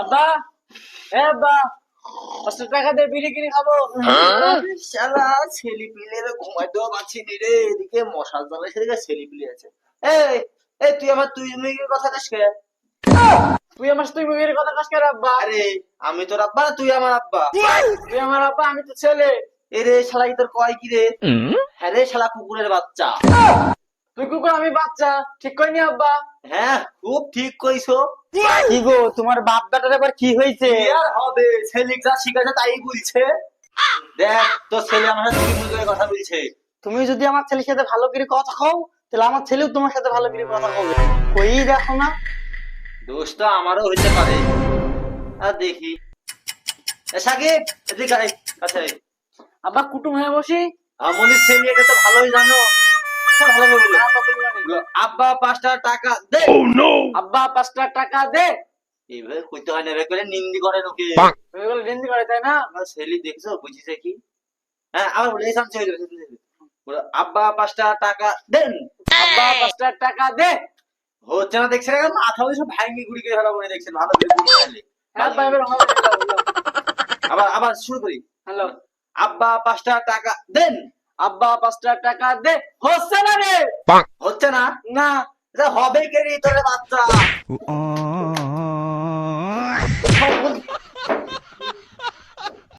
আব্বা এ আব্বা পাঁচশো টাকা দিয়ে বিড়ি কিনে খাব। শালা ছেলে পিলে ঘুমাইতেও পারছি নি রে। এদিকে মশার জলে সেদিকে ছেলে পিলে আছে। এই এই তুই আমার তুই মেয়ের কথা কাস কে? তুই আমার তুই মুখের কথা কাজ করে আব্বা? আরে আমি তোর আব্বা তুই আমার আব্বা। তুই আমার আব্বা আমি তো ছেলে। এ রে শালা তোর কয় কি রে? হ্যাঁ রে শালা কুকুরের বাচ্চা। তুই কুকুর আমি বাচ্চা। ঠিক করিনি আব্বা? হ্যাঁ খুব ঠিক কইছো। কি গো তোমার বাপ এবার কি হয়েছে? আর হবে? ছেলে যা শিখাছে তাই বলছে। দেখ তোর ছেলে আমার সাথে কি করে কথা বলছে। তুমি যদি আমার ছেলের সাথে ভালো করে কথা কও তাহলে আমার ছেলেও তোমার সাথে ভালো করে কথা কবে? কই দেখো না। দোষটা আমারও হইতে পারে। আর দেখি। এ সাকিব এদিকে আয়, কাছে আব্বা কুটুম হয়ে বসি। আমনের ছেলে এটা তো ভালোই জানো। আব্বা পাঁচটা টাকা দে। আব্বা পাঁচটা টাকা দে। এইভাবে কইতে হয় না এভাবে করে নিন্দি করে তাই না? ছেলে দেখছ বুঝিছে কি? হ্যাঁ আবার বলে এই সামনে আব্বা পাঁচটা টাকা দেন। আব্বা পাঁচটা টাকা দে। হচ্ছে না দেখছেন এখন মাথা বলে সব ভাঙ্গি গুড়ি করে ফেলা বলে দেখছেন ভালো করে। হ্যাঁ আবার আবার শুরু করি। হ্যালো। আব্বা পাঁচটা টাকা দেন। আব্বা পাঁচটা টাকা দে। হচ্ছে না রে? হচ্ছে না? না এটা হবে কে রে তোর বাচ্চা?